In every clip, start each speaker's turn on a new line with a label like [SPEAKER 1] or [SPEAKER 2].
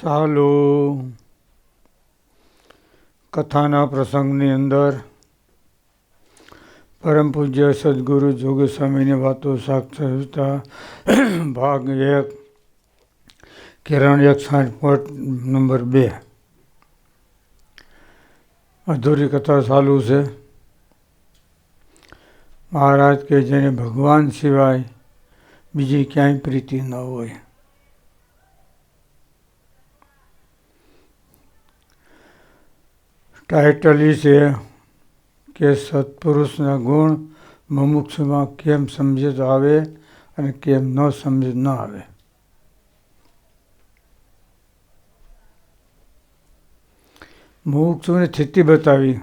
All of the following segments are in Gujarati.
[SPEAKER 1] સાલો. કથાના પ્રસંગની અંદર પરમ પૂજ્ય સદગુરુ જોગી સ્વામીની વાતો સાક્ષરતા ભાગ એક, કિરણ એક સાઠ પોઈન્ટ નંબર બે. અધૂરી કથા ચાલુ છે. મહારાજ કે જેને ભગવાન સિવાય બીજી ક્યાંય પ્રીતિ ન હોય. ટાઇટલ છે કે સત્પુરુષના ગુણ મુમુક્ષુમાં કેમ સમજે તો આવે અને કેમ ન સમજે ન આવે. મુમુક્ષુની સ્થિતિ બતાવી.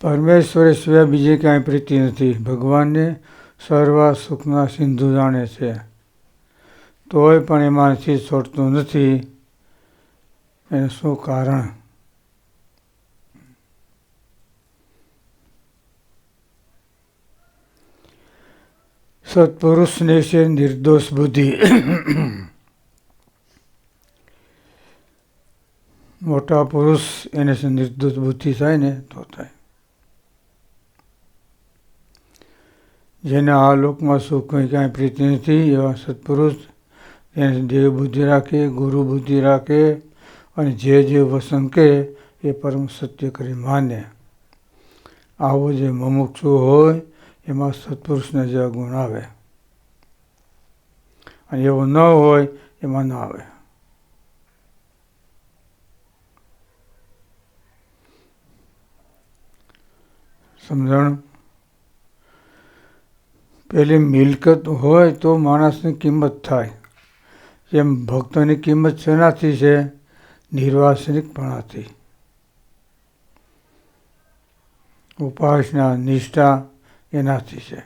[SPEAKER 1] પરમેશ્વરે સિવાય બીજી કાંઈ પ્રીતિ નથી. ભગવાનને સર્વ સુખના સિંધુ જાણે છે. તોય પણ એમાંથી છોડતું નથી. એનું શું કારણ? સત્પુરુષને છે નિર્દોષ બુદ્ધિ. મોટા પુરુષ એને છે નિર્દોષ બુદ્ધિ થાય ને તો થાય. જેને આ લોકમાં સુખ કંઈ કાંઈ પ્રીતિ નથી એવા સત્પુરુષ એને દેવ બુદ્ધિ રાખે, ગુરુ બુદ્ધિ રાખે અને જે જે વસન કહે, એ પરમ સત્ય કરી માને. આવો જે મમુક્ષુ હોય, એમાં સત્પુરુષના જેવા ગુણ આવે. અને એવો ન હોય, એમાં ન આવે. સમજણ? પેલી મિલકત હોય તો માણસની કિંમત થાય. જેમ ભક્તોની કિંમત શેનાથી છે? નિર્વાસનિકપણાથી. ઉપાસના, નિષ્ઠા એનાથી છે.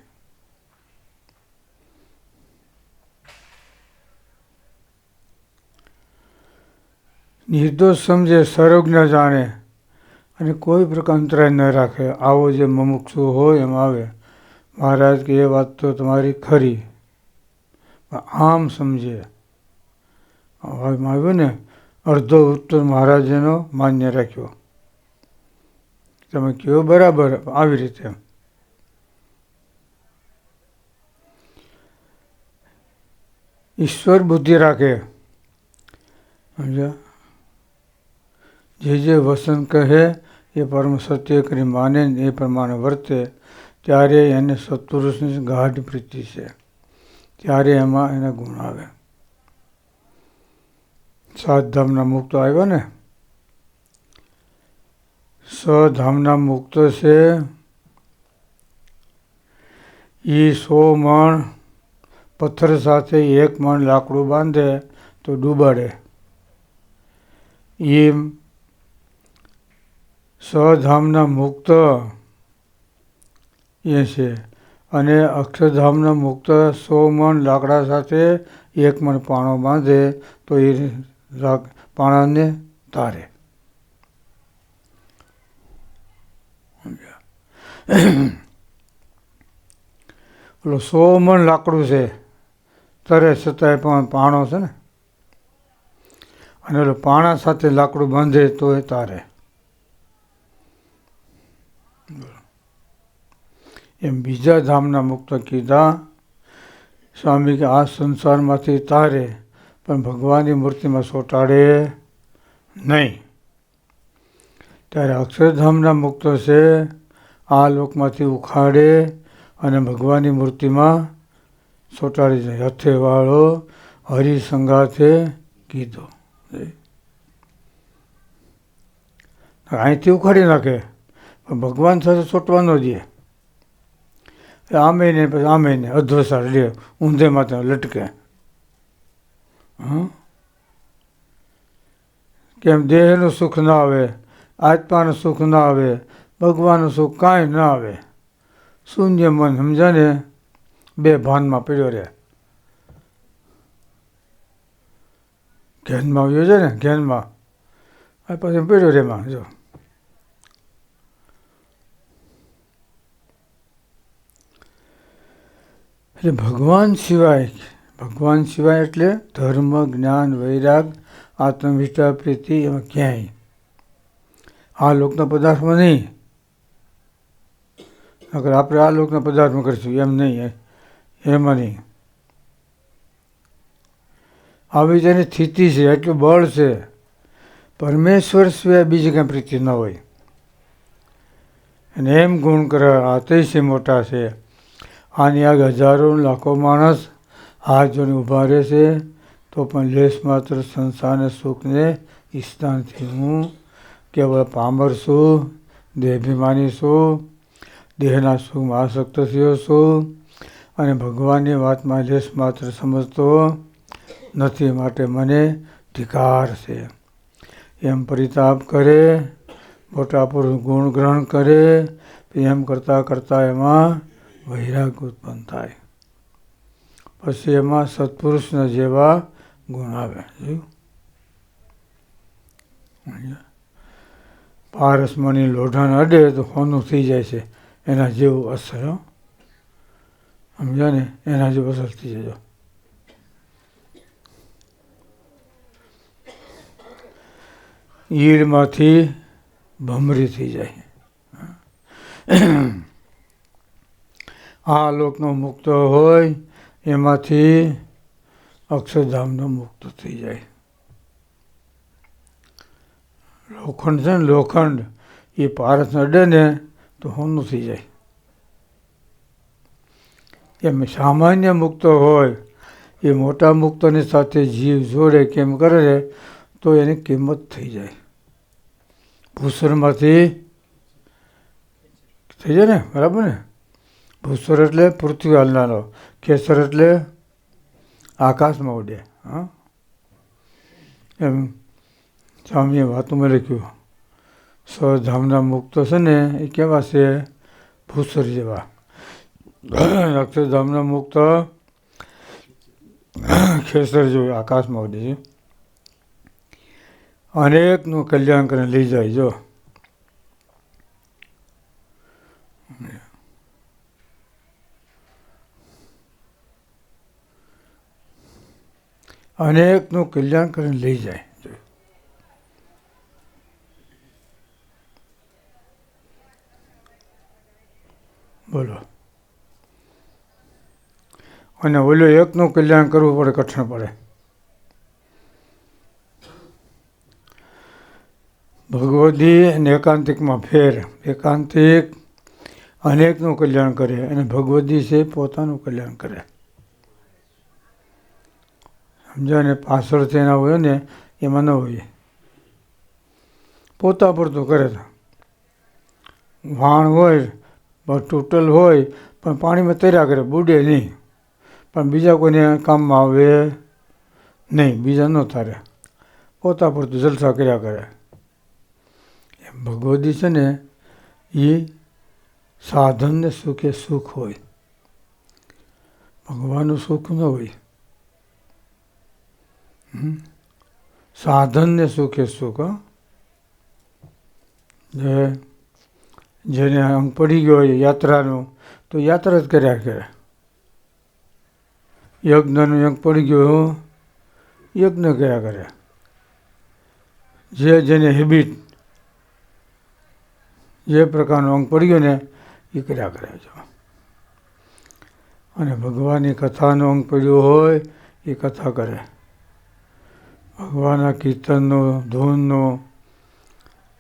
[SPEAKER 1] નિર્દોષ સમજે સર્વજ્ઞ જાણે અને કોઈ પ્રકાર અંતરાય ન રાખે. આવો જે મમુક્ષુ હોય એમ આવે. મહારાજ કે એ વાત તો તમારી ખરી. આમ સમજે. આવ્યું ને, અડધો ઉત્તર મહારાજનો માન્ય રાખ્યો. તમે કહો બરાબર આવી રીતે ઈશ્વર બુદ્ધિ રાખે. સમજ્યા? જે જે વસન કહે, એ પરમ સત્ય કરી માને એ પ્રમાણે વર્તે, ત્યારે એને સત્પુરુષની ગાઢ પ્રીતિ છે. ત્યારે એમાં એના ગુણ આવે. સાત ધામના મુક્ત આવ્યા ને? સધામના મુક્ત છે. એ સો મણ પથ્થર સાથે એક મણ લાકડું બાંધે તો ડૂબાડે. એ સધામના મુક્ત એ છે. અને અક્ષરધામના મુક્ત સો મણ લાકડા સાથે એક મણ પાણો બાંધે તો એ પાણાને તારે. ઓલો સો મણ લાકડું છે, તરે છતાંય પણ પાણો છે ને? અને એટલે પાણા સાથે લાકડું બાંધે તો એ તારે. એમ બીજા ધામના મુક્ત કીધા, સ્વામી કે આ સંસારમાંથી તારે પણ ભગવાનની મૂર્તિમાં સોટાડે નહીં. ત્યારે અક્ષરધામના મુક્તો છે, આ લોકમાંથી ઉખાડે અને ભગવાનની મૂર્તિમાં સોટાડી જાય હથેવાળો હરિસંગાથે કીધો. અહીંથી ઉખાડી નાખે. પણ ભગવાન સાથે સોટવાનો દે આમે ને પછી આમે ને અધ્વસાર લે ઊંધે માથે લટકે. કેમ દેહનું સુખ ના આવે, આત્માનું સુખ ના આવે, ભગવાનનું સુખ કાંઈ ના આવે? શૂન્ય મન સમજાને બે ભાનમાં પડ્યો રહે ઘેનમાં આવ્યો છે ને, ઘેનમાં. આ પછી પડ્યો રે માં જો. એટલે ભગવાન સિવાય ભગવાન સિવાય એટલે ધર્મ, જ્ઞાન, વૈરાગ આત્મવિષ્ટા પ્રીતિ એમાં ક્યાંય. આ લોકના પદાર્થમાં નહીં. અગર આપણે આ લોકના પદાર્થમાં કરીશું, એમ નહીં એમાં નહીં. આવી જેની સ્થિતિ છે, એટલું બળ છે. પરમેશ્વર સિવાય બીજી કંઈ પ્રીતિ ન હોય. અને એમ ગુણ કરે અતિશય મોટા છે. આની આગળ હજારો લાખો માણસ હાથ જોઈને ઊભા રહે છે, તો પણ લેશ માત્ર સંસારને સુખને ઈસ્તાનથી હું કેવળ પામર છું, દેહભિમાની છું, દેહના સુખમાં આસક્ત થયો છું અને ભગવાનની વાતમાં લેશ માત્ર સમજતો નથી, માટે મને ધિકાર છે. એમ પરિતાપ કરે, મોટા પુરુષ ગુણ ગ્રહણ કરે એમ કરતાં કરતાં એમાં વૈરાગ ઉત્પન્ન થાય. પછી એમાં સત્પુરુષના જેવા ગુણ આવે. પારસમણી લોઢાણ અડે તો હોનું થઈ જાય છે. એના જેવું અસર સમજ્યા ને? એના જેવું અસર થઈ જાય ઈડમાંથી ભમરી થઈ જાય. આ લોકનો મુક્ત હોય એમાંથી અક્ષરધામનો મુક્ત થઈ જાય. લોખંડ છે ને, લોખંડ, એ પારસ અડે ને તો હોનું થઈ જાય. એમ સામાન્ય મુક્ત હોય, એ મોટા મુક્તની સાથે જીવ જોડે કેમ કરે તો એની કિંમત થઈ જાય. ભૂષણમાંથી થઈ જાય ને, બરાબર ને? ભૂસર એટલે પૃથ્વી હાલનારો કેસર એટલે આકાશમાં ઉડે હા એમ સ્વામીએ વાતોમાં લખ્યું સ્વધામના મુક્ત છે ને એ કેવા છે ભૂસર જેવા અક્ષરધામના મુક્ત ખેસર જેવું આકાશમાં ઉડે છે અનેકનું કલ્યાણ કરીને લઈ જાય જો અનેકનું કલ્યાણ કરીને લઈ જાય. બોલો. અને ઓલો એકનું કલ્યાણ કરવું પડે, કઠણ પડે. ભગવદી અને એકાંતિકમાં ફેર. એકાંતિક અનેકનું કલ્યાણ કરે અને ભગવદી છે પોતાનું કલ્યાણ કરે. સમજ્યા ને પાછળ તેના હોય ને, એમાં ન હોય. પોતા પૂરતું કરે તો વાણ હોય તૂટલ હોય, પણ પાણીમાં તર્યા કરે, બુડે નહીં. પણ બીજા કોઈને કામમાં આવે નહીં, બીજા ન તારે. પોતા પૂરતું જલસા કર્યા કરે. એમ ભગવદી છે ને, એ સાધનને સુખે સુખ હોય. ભગવાનનું સુખ ન હોય. સાધનને સુખે સુખ જે જેને અંગ પડી ગયો હોય યાત્રાનું, તો યાત્રા જ કર્યા કરે. યજ્ઞનું અંગ પડી ગયો યજ્ઞ કર્યા કરે. જે જેને હેબિટ જે પ્રકારનો અંગ પડી ગયો ને, એ કર્યા કરે છે. અને ભગવાનની કથાનો અંગ પડ્યો હોય, એ કથા કરે. ભગવાનના કીર્તનનો, ધૂનનો,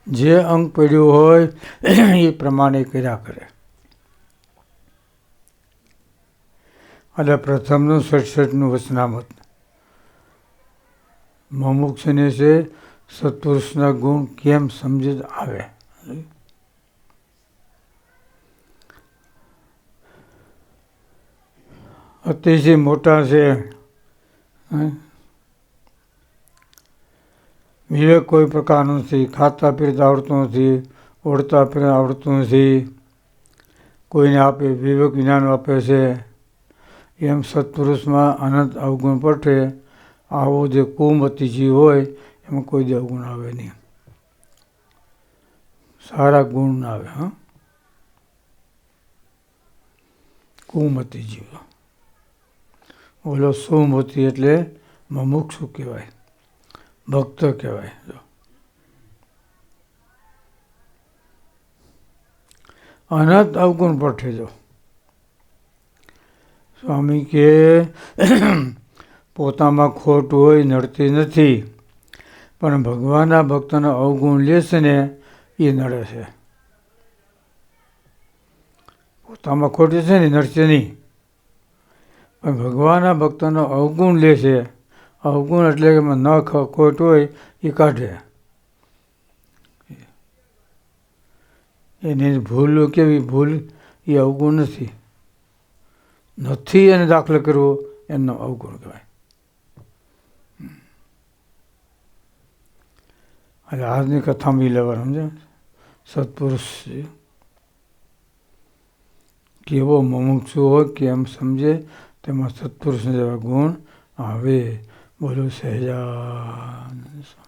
[SPEAKER 1] જે અંગ પડ્યું હોય, એ પ્રમાણે કર્યા કરે. એટલે પ્રથમનું, સડસઠનું વચનામત મમુક્ષને છે, સત્પુરુષના ગુણ કેમ સમજ આવે? અતિશય મોટા છે. વિવેક કોઈ પ્રકારનું નથી. ખાતા પીરતા આવડતું નથી, ઓળતા પીરતા આવડતું નથી. કોઈને આપે, વિવેક જ્ઞાન આપે છે. એમ સત્પુરુષમાં અનંત અવગુણ પટે આવો જે કુમતી જીવ હોય, એમાં કોઈ જ અવગુણ આવે નહીં. સારા ગુણ ના આવે, હા. કુમતી જીવ ઓલો સુમતી એટલે મમુક્ષુ કહેવાય. ભક્ત કહેવાય. જો. અનાથ અવગુણ પઠે જો. સ્વામી કે, પોતામાં ખોટ હોય, નડતી નથી, પણ ભગવાનના ભક્તનો અવગુણ લેશે ને, એ નડે છે. પોતામાં ખોટી છે ને નડશે નહીં. પણ ભગવાનના ભક્તનો અવગુણ લે છે અવગુણ એટલે કે એમાં ન ખ- ખોટ હોય એ કાઢે. એની ભૂલ કેવી? ભૂલ એ અવગુણ નથી. નથી એને દાખલ કરવો એનો અવગુણ કહેવાય. એટલે આજની કથામાં બી લેવાનું સમજે સત્પુરુષ. કેવો મુમુક્ષુ હોય, કેમ સમજે, તેમાં સત્પુરુષને જેવા ગુણ આવે. બોલો સહેજાનંદ સ્વામી